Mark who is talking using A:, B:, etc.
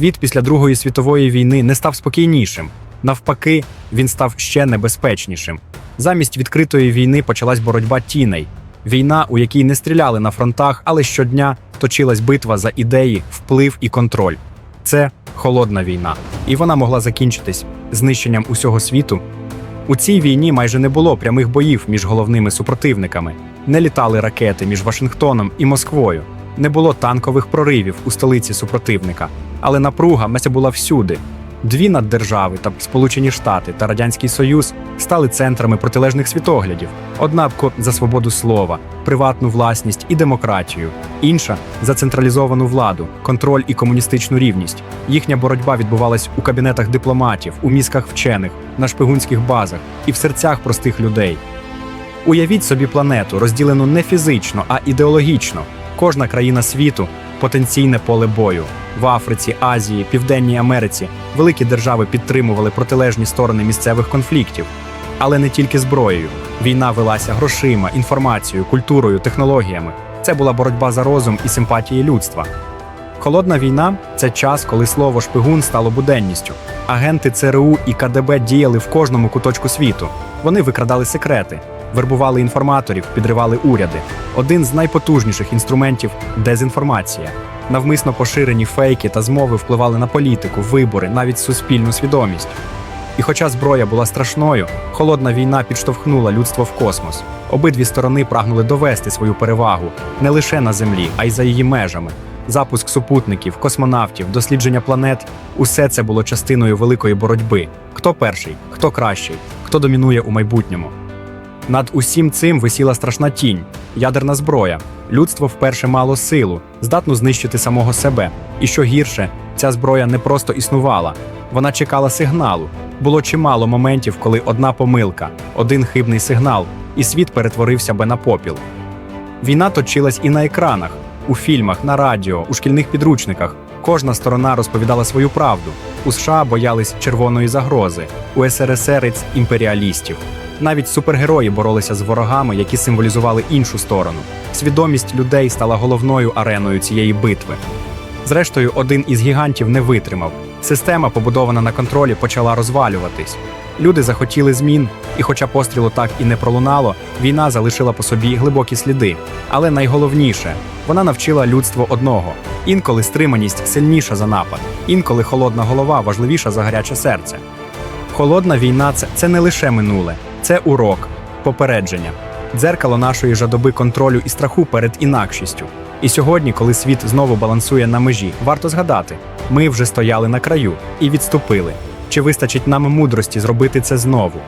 A: Світ після Другої світової війни не став спокійнішим. Навпаки, він став ще небезпечнішим. Замість відкритої війни почалась боротьба тіней. Війна, у якій не стріляли на фронтах, але щодня точилась битва за ідеї, вплив і контроль. Це холодна війна, і вона могла закінчитись знищенням усього світу. У цій війні майже не було прямих боїв між головними супротивниками, не літали ракети між Вашингтоном і Москвою, не було танкових проривів у столиці супротивника, але напруга мася була всюди. Дві наддержави та Сполучені Штати та Радянський Союз стали центрами протилежних світоглядів: одна за свободу слова, приватну власність і демократію, інша за централізовану владу, контроль і комуністичну рівність. Їхня боротьба відбувалась у кабінетах дипломатів, у мізках вчених, на шпигунських базах і в серцях простих людей. Уявіть собі планету, розділену не фізично, а ідеологічно. Кожна країна світу потенційне поле бою. В Африці, Азії, Південній Америці великі держави підтримували протилежні сторони місцевих конфліктів. Але не тільки зброєю. Війна велася грошима, інформацією, культурою, технологіями. Це була боротьба за розум і симпатії людства. Холодна війна це час, коли слово шпигун стало буденністю. Агенти ЦРУ і КДБ діяли в кожному куточку світу. Вони викрадали секрети, вербували інформаторів, підривали уряди. Один з найпотужніших інструментів дезінформація. Навмисно поширені фейки та змови впливали на політику, вибори, навіть суспільну свідомість. І хоча зброя була страшною, холодна війна підштовхнула людство в космос. Обидві сторони прагнули довести свою перевагу не лише на землі, а й за її межами. Запуск супутників, космонавтів, дослідження планет усе це було частиною великої боротьби. Хто перший, хто кращий, хто домінує у майбутньому. Над усім цим висіла страшна тінь ядерна зброя. Людство вперше мало силу, здатну знищити самого себе. І що гірше, ця зброя не просто існувала, вона чекала сигналу. Було чимало моментів, коли одна помилка, один хибний сигнал, і світ перетворився би на попіл. Війна точилась і на екранах, у фільмах, на радіо, у шкільних підручниках. Кожна сторона розповідала свою правду. У США боялись червоної загрози, у СРСР – імперіалістів. Навіть супергерої боролися з ворогами, які символізували іншу сторону. Свідомість людей стала головною ареною цієї битви. Зрештою, один із гігантів не витримав. Система, побудована на контролі, почала розвалюватись. Люди захотіли змін, і, хоча пострілу так і не пролунало, війна залишила по собі глибокі сліди. Але найголовніше, вона навчила людство одного: інколи стриманість сильніша за напад, інколи холодна голова важливіша за гаряче серце. Холодна війна це, це не лише минуле, це урок, попередження, дзеркало нашої жадоби контролю і страху перед інакшістю. І сьогодні, коли світ знову балансує на межі, варто згадати, ми вже стояли на краю і відступили. Чи вистачить нам мудрості зробити це знову?